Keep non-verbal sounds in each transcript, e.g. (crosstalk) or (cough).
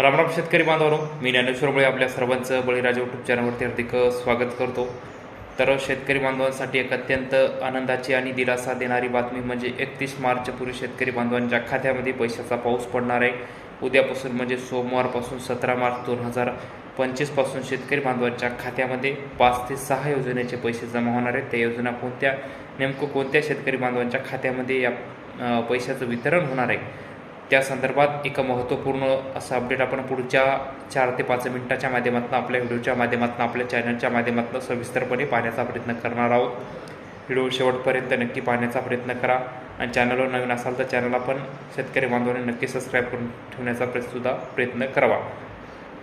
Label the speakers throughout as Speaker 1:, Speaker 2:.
Speaker 1: रामराम शेतकरी बांधवानो मी ज्ञानेश्वरमुळे आपल्या सर्वांचं बळीराजा यूट्यूब चॅनलवरती हार्दिक स्वागत करतो. तर शेतकरी बांधवांसाठी एक अत्यंत आनंदाची आणि दिलासा देणारी बातमी म्हणजे एकतीस मार्चपूर्वी शेतकरी बांधवांच्या खात्यामध्ये पैशाचा पाऊस पडणार आहे. उद्यापासून म्हणजे सोमवारपासून सतरा मार्च दोन हजार पंचवीसपासून शेतकरी बांधवांच्या खात्यामध्ये पाच ते सहा योजनेचे पैसे जमा होणार आहेत. त्या योजना कोणत्या नेमकं कोणत्या शेतकरी बांधवांच्या खात्यामध्ये या पैशाचं वितरण होणार आहे? त्या संदर्भात एक महत्त्वपूर्ण असं अपडेट आपण पुढच्या चार ते पाच मिनिटाच्या माध्यमातून आपल्या व्हिडिओच्या माध्यमातून आपल्या चॅनलच्या माध्यमातून सविस्तरपणे पाहण्याचा प्रयत्न करणार आहोत. व्हिडिओ शेवटपर्यंत नक्की पाहण्याचा प्रयत्न करा आणि चॅनलवर नवीन असाल तर चॅनलला पण शेतकरी बांधवांनी नक्की सबस्क्राईब करून ठेवण्याचा सुद्धा प्रयत्न करावा.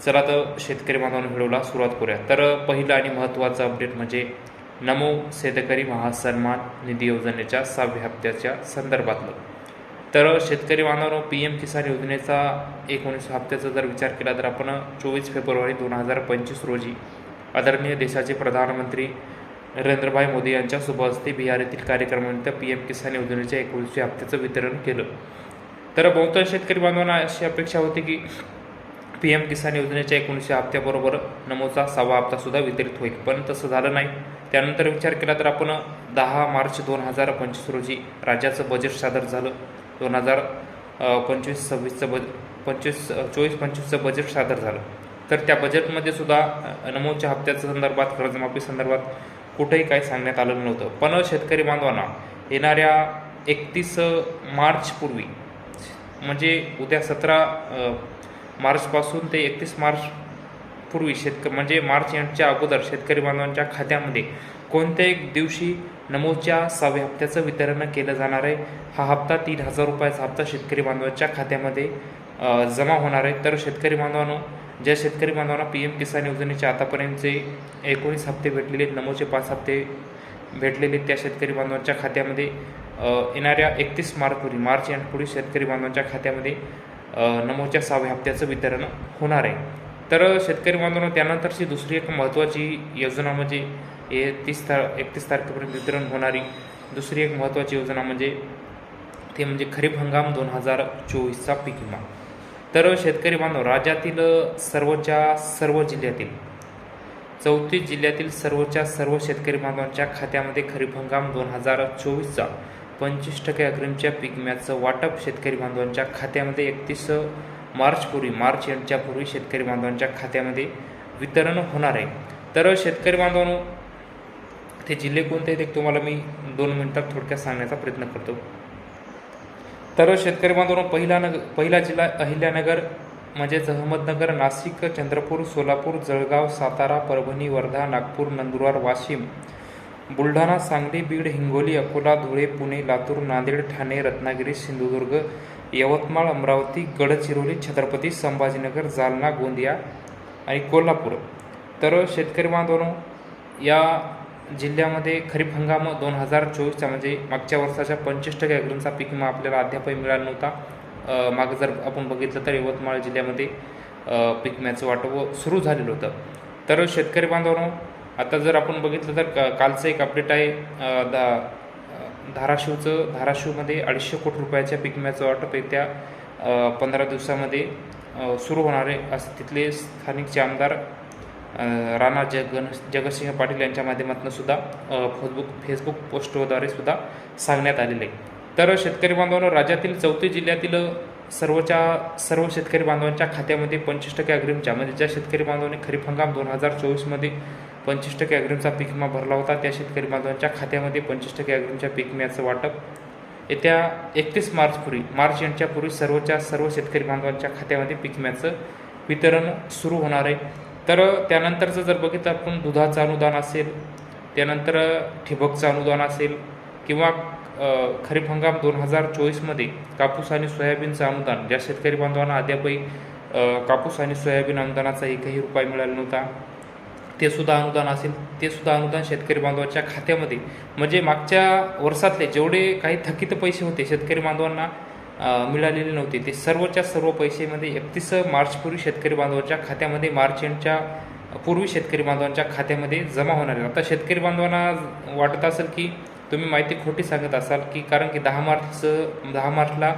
Speaker 1: चला तर शेतकरी बांधवांनी व्हिडिओला सुरुवात करूया. तर पहिलं आणि महत्त्वाचं अपडेट म्हणजे नमो शेतकरी महासन्मान निधी योजनेच्या सहाव्या हप्त्याच्या संदर्भातलं. तर शेतकरी बांधवांनो पी एम किसान योजनेचा एकोणीस हप्त्याचा जर विचार केला तर आपण चोवीस फेब्रुवारी दोन हजार पंचवीस रोजी आदरणीय देशाचे प्रधानमंत्री नरेंद्रभाई मोदी यांच्या शुभ बिहार येथील कार्यक्रमानिमित्त पी एम किसान योजनेच्या एकोणीसशे हप्त्याचं वितरण केलं. तर बहुतांश शेतकरी बांधवांना अशी अपेक्षा होती की पी एम किसान योजनेच्या एकोणीसशे हप्त्याबरोबर नमोचा सहावा हप्तासुद्धा वितरित होईल पण तसं झालं नाही. त्यानंतर विचार केला तर आपण दहा मार्च दोन हजार पंचवीस रोजी राज्याचं बजेट सादर झालं. दोन हजार पंचवीस सव्वीसचं बज पंचवीस चोवीस पंचवीसचं बजेट सादर झालं. तर त्या बजेटमध्ये सुद्धा नमोच्या हप्त्याच्या संदर्भात कर्जमाफी संदर्भात कुठेही काही सांगण्यात आलं नव्हतं. पण शेतकरी बांधवांना येणाऱ्या एकतीस मार्चपूर्वी म्हणजे उद्या सतरा मार्चपासून ते एकतीस मार्च पूर्वी शेतक म्हणजे मार्च यांच्या अगोदर शेतकरी बांधवांच्या खात्यामध्ये कोणत्या एक दिवशी नमोच्या सहाव्या हप्त्याचं वितरण केलं जाणार आहे. हा हप्ता तीन हजार रुपयाचा हप्ता शेतकरी बांधवांच्या खात्यामध्ये जमा होणार आहे. तर शेतकरी बांधवांनो ज्या शेतकरी बांधवांना पी एम किसान योजनेचे आतापर्यंतचे एकोणीस हप्ते भेटलेले आहेत, नमोचे पाच हप्ते भेटलेले त्या शेतकरी बांधवांच्या खात्यामध्ये येणाऱ्या एकतीस मार्चपूर्वी मार्च एंडपूर्वी शेतकरी बांधवांच्या खात्यामध्ये नमोच्या सहाव्या हप्त्याचं वितरण होणार आहे. तर शेतकरी बांधवांना त्यानंतरची दुसरी एक महत्त्वाची योजना म्हणजे हे तीस तार एकतीस तारखेपर्यंत वितरण होणारी दुसरी एक महत्त्वाची योजना म्हणजे ते म्हणजे खरीप हंगाम दोन हजार चोवीसचा पीक विमा. तर शेतकरी बांधव राज्यातील सर्वच्या सर्व जिल्ह्यातील चौतीस जिल्ह्यातील सर्वच्या सर्व शेतकरी बांधवांच्या खात्यामध्ये खरीप हंगाम दोन हजार चोवीसचा पंचवीस टक्के अग्रिमच्या पीक विम्याचं वाटप शेतकरी बांधवांच्या खात्यामध्ये एकतीस मार्चपूर्वी मार्च यांच्या पूर्वी शेतकरी बांधवांच्या खात्यामध्ये वितरण होणार आहे. तर शेतकरी बांधवांनो ते जिल्हे कोणते आहेत ते तुम्हाला मी दोन मिनिटात थोडक्यात सांगण्याचा प्रयत्न करतो. तर शेतकरी बांधवांनो पहिला नग पहिला जिल्हा अहिल्यानगर म्हणजेच अहमदनगर नाशिक चंद्रपूर सोलापूर जळगाव सातारा परभणी वर्धा नागपूर नंदुरबार वाशिम बुलढाणा सांगली बीड हिंगोली अकोला धुळे पुणे लातूर नांदेड ठाणे रत्नागिरी सिंधुदुर्ग यवतमाळ अमरावती गडचिरोली छत्रपती संभाजीनगर जालना गोंदिया आणि कोल्हापूर. तर शेतकरी बांधवांनो या जिल्ह्यामध्ये खरीप हंगाम दोन हजार चोवीसचा म्हणजे मागच्या वर्षाच्या पंचवीस टक्के अग्रिमचा पीक विमा आपल्याला अद्यापही मिळाला नव्हता. मागं जर आपण बघितलं तर यवतमाळ जिल्ह्यामध्ये पीक विम्याचं वाटप सुरू झालेलं होतं. तर शेतकरी बांधवांनो आता जर आपण बघितलं तर का कालचं एक अपडेट आहे दा धाराशिवचं धाराशिवमध्ये अडीचशे कोटी रुपयाच्या पीक विम्याचं वाटप येत्या पंधरा दिवसामध्ये सुरू होणार आहे. असं तिथले स्थानिकचे आमदार राणा जगन जगतसिंह पाटील यांच्या माध्यमातून सुद्धा फेसबुक फेसबुक पोस्टद्वारे सुद्धा सांगण्यात आलेलं आहे. तर शेतकरी बांधवांनो राज्यातील चौथी जिल्ह्यातील सर्वच्या सर्व शेतकरी बांधवांच्या खात्यामध्ये पंचवीस टक्के अग्रिमच्या म्हणजे ज्या शेतकरी बांधवांनी खरीप हंगाम दोन हजार चोवीसमध्ये पंचवीस टक्के अग्रिमचा पीक विमा भरला होता त्या शेतकरी बांधवांच्या खात्यामध्ये पंचवीस टक्के अग्रिमच्या पीक विम्याचं वाटप येत्या एकतीस मार्चपूर्वी मार्च यांच्यापूर्वी सर्वच्या सर्व शेतकरी बांधवांच्या खात्यामध्ये पीक विम्याचं वितरण सुरू होणार आहे. तर त्यानंतरचं जर बघितलं आपण दुधाचं अनुदान असेल त्यानंतर ठिबकचं अनुदान असेल किंवा खरीप हंगाम दोन हजार चोवीसमध्ये कापूस आणि सोयाबीनचं अनुदान ज्या शेतकरी बांधवांना अद्यापही कापूस आणि सोयाबीन अनुदानाचा एकही रुपया मिळाला नव्हता ते सुद्धा अनुदान असेल ते सुद्धा अनुदान शेतकरी बांधवांच्या खात्यामध्ये. म्हणजे मागच्या वर्षातले जेवढे काही थकीत पैसे होते शेतकरी बांधवांना मिळालेले नव्हते. ते सर्वच्या सर्व पैसेमध्ये एकतीस मार्चपूर्वी शेतकरी बांधवांच्या खात्यामध्ये मार्च एंडच्या पूर्वी शेतकरी बांधवांच्या खात्यामध्ये जमा होणार आहे आता शेतकरी बांधवांना वाटत असेल की तुम्ही माहिती खोटी सांगत असाल की कारण की दहा मार्चचं दहा मार्चला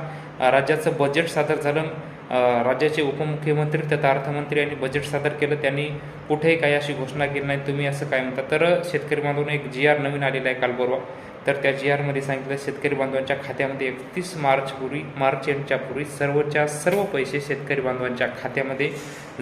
Speaker 1: राज्याचं बजेट सादर झालं. राज्याचे उपमुख्यमंत्री तथा अर्थमंत्री यांनी बजेट सादर केलं. त्यांनी कुठेही काही अशी घोषणा केली नाही. तुम्ही असं काय म्हणता? तर शेतकरी बांधवांना एक जी आर नवीन आलेला आहे काल परवा. तर त्या जी आरमध्ये सांगितलं शेतकरी बांधवांच्या खात्यामध्ये एकतीस मार्चपूर्वी मार्च एंडच्या पूर्वी सर्वच्या सर्व पैसे शेतकरी बांधवांच्या खात्यामध्ये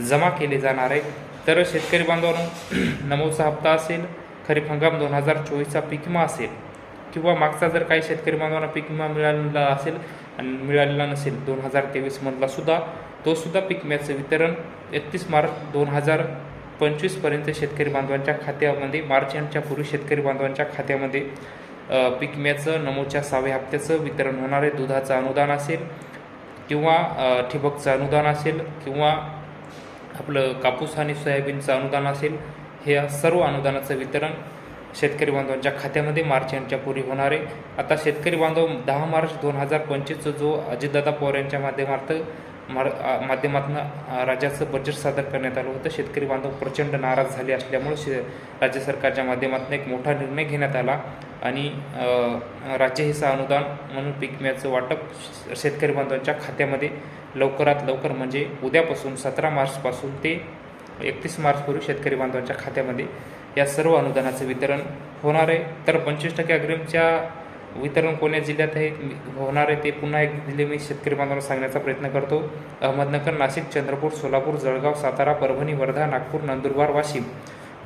Speaker 1: जमा केले जाणार आहे तर शेतकरी बांधवांनो (clears throat) नमोचा हप्ता असेल खरीप हंगाम दोन हजार चोवीसचा पिकमा असेल किंवा मागचा जर काही शेतकरी बांधवांना पीक विमा मिळालेला असेल आणि मिळालेला नसेल दोन हजार तेवीसमधला सुद्धा तो सुद्धा पीक विम्याचं वितरण एकतीस मार्च दोन हजार पंचवीसपर्यंत शेतकरी बांधवांच्या खात्यामध्ये मार्च एंडच्या पूर्वी शेतकरी बांधवांच्या खात्यामध्ये पीक विम्याचं नमोच्या सहाव्या हप्त्याचं वितरण होणार आहे. दुधाचं अनुदान असेल किंवा ठिबकचं अनुदान असेल किंवा आपलं कापूस आणि सोयाबीनचं अनुदान असेल हे सर्व अनुदानाचं वितरण शेतकरी बांधवांच्या खात्यामध्ये मार्च यांच्या पूर्वी होणार आहे. आता शेतकरी बांधव दहा मार्च दोन हजार पंचवीसचा जो अजितदादा पवार यांच्या माध्यमार्थ माध्यमातून राज्याचं बजेट सादर करण्यात आलं होतं. शेतकरी बांधव प्रचंड नाराज झाले असल्यामुळे शे राज्य सरकारच्या माध्यमातून एक मोठा निर्णय घेण्यात आला आणि राज्य हिस्सा अनुदान म्हणून पीक विम्याचं वाटप श- शेतकरी बांधवांच्या खात्यामध्ये लवकरात लवकर म्हणजे उद्यापासून सतरा मार्चपासून ते एकतीस मार्चपूर्वी शेतकरी बांधवांच्या खात्यामध्ये या सर्व अनुदानाचं वितरण होणार आहे. तर पंचवीस टक्के अग्रिमच्या वितरण कोण्या जिल्ह्यात आहे होणार आहे ते पुन्हा एक जिल्हे मी शेतकरी बांधवांना सांगण्याचा प्रयत्न करतो. अहमदनगर नाशिक चंद्रपूर सोलापूर जळगाव सातारा परभणी वर्धा नागपूर नंदुरबार वाशिम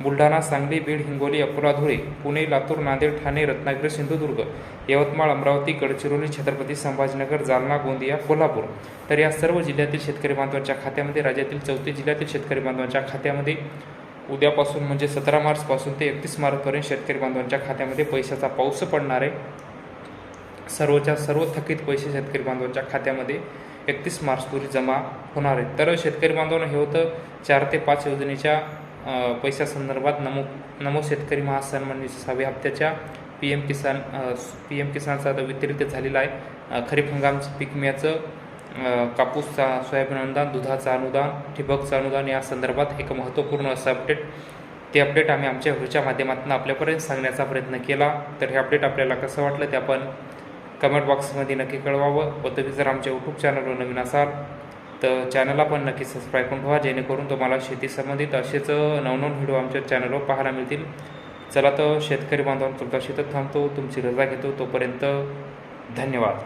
Speaker 1: बुलढाणा सांगली बीड हिंगोली अकोला धुळे पुणे लातूर नांदेड ठाणे रत्नागिरी सिंधुदुर्ग यवतमाळ अमरावती गडचिरोली छत्रपती संभाजीनगर जालना गोंदिया कोल्हापूर. तर या सर्व जिल्ह्यातील शेतकरी बांधवांच्या खात्यामध्ये राज्यातील चौथे जिल्ह्यातील शेतकरी बांधवांच्या खात्यामध्ये उद्यापासून म्हणजे सतरा मार्चपासून ते एकतीस मार्चपर्यंत शेतकरी बांधवांच्या खात्यामध्ये पैशाचा पाऊस पडणार आहे. सर्वच्या सर्व थकीत पैसे शेतकरी बांधवांच्या खात्यामध्ये एकतीस मार्चपूर्वी जमा होणार आहेत. तर शेतकरी बांधवांना हे होतं चार ते पाच योजनेच्या पैशासंदर्भात नमो नमो शेतकरी महासन्मान सहाव्या हप्त्याच्या P M Kisan P M किसानचा आता वितरित झालेला आहे. खरीप हंगामचं पीक मियाचं कापूसचा सोयाबीन अनुदान दुधाचं अनुदान ठिबकचं अनुदान या संदर्भात एक महत्त्वपूर्ण असं अपडेट ते अपडेट आम्ही आमच्या व्हिडिओच्या माध्यमातून आपल्यापर्यंत सांगण्याचा प्रयत्न केला. तर हे अपडेट आपल्याला कसं वाटलं ते आपण कमेंट बॉक्समध्ये नक्की कळवावं. व तुम्ही जर आमच्या यूट्यूब चॅनलवर नवीन असाल तर चॅनलला पण नक्की सबस्क्राईब करून ठेवा. जेणेकरून तुम्हाला शेती संबंधित असेच नवनवन व्हिडिओ आमच्या चॅनलवर पाहायला मिळतील. चला तर शेतकरी बांधवांचा शेतात थांबतो. तुमची रजा घेतो. तोपर्यंत धन्यवाद.